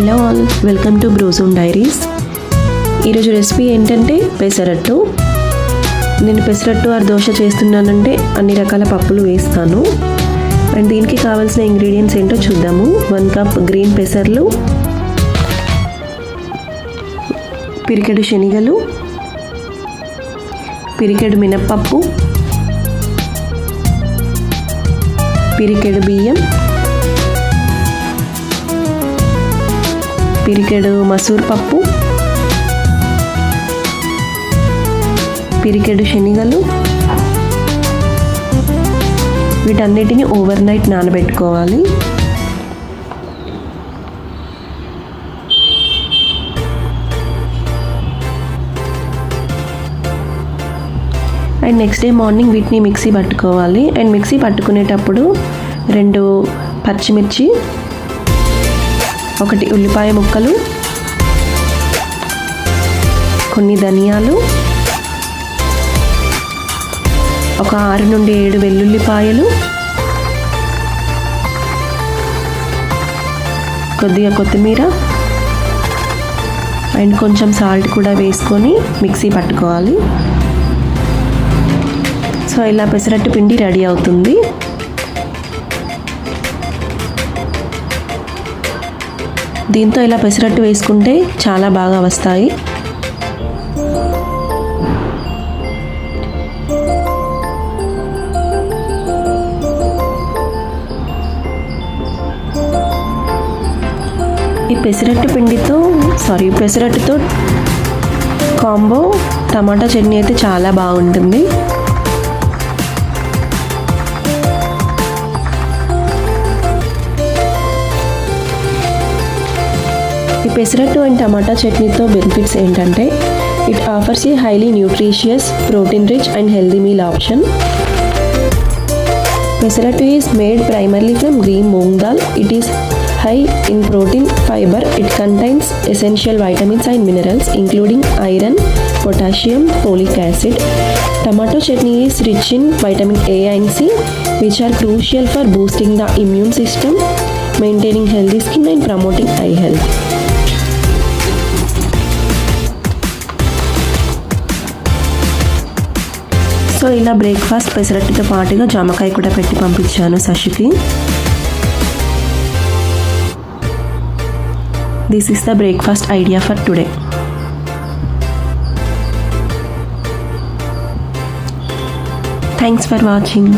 Hello all welcome to Brozone Diaries. ఈరోజు recipe ఏంటంటే పెసరట్టు. నేను పెసరట్టు ఆర్ దోశ చేస్తున్నానంటే అన్ని రకాల పప్పులు వేస్తాను. అండ్ దీనికి కావాల్సిన ఇంగ్రీడియంట్స్ ఏంటో చూద్దాము. వన్ కప్ గ్రీన్ పెసర్లు పిరికెడు శనగలు పిరికెడు మినప్పప్పు పిరికెడు బియ్యం పిరికెడు మసూర్ పప్పు పిరికెడు శనగలు వీటన్నిటిని ఓవర్ నైట్ నానబెట్టుకోవాలి. అండ్ నెక్స్ట్ డే మార్నింగ్ వీటిని మిక్సీ పట్టుకోవాలి. అండ్ మిక్సీ పట్టుకునేటప్పుడు రెండు పచ్చిమిర్చి ఒకటి ఉల్లిపాయ ముక్కలు కొన్ని ధనియాలు ఒక ఆరు నుండి ఏడు వెల్లుల్లిపాయలు కొద్దిగా కొత్తిమీర అండ్ కొంచెం సాల్ట్ కూడా వేసుకొని మిక్సీ పట్టుకోవాలి. సో ఇలా పెసరట్టు పిండి రెడీ అవుతుంది. దీంతో ఇలా పెసరట్టు వేసుకుంటే చాలా బాగా వస్తాయి. ఈ పెసరట్టు పిండితో సారీ పెసరట్టుతో కాంబో టమాటా చట్నీ అయితే చాలా బాగుంటుంది. ఈ పెసరట్టు అండ్ టమాటా చట్నీతో బెనిఫిట్స్ ఏంటంటే it offers a highly nutritious protein rich and healthy meal option pesarattu is made primarily from green moong dal it is high in protein fibre it contains essential vitamins and minerals including iron potassium folic acid tomato chutney is rich in vitamin A and C which are crucial for boosting the immune system maintaining healthy skin and promoting eye health so ఇలా breakfast పెసరట్టుతో పాటుగా జామకాయ కూడా పెట్టి పంపించాను శశికి this is the breakfast idea for today thanks for watching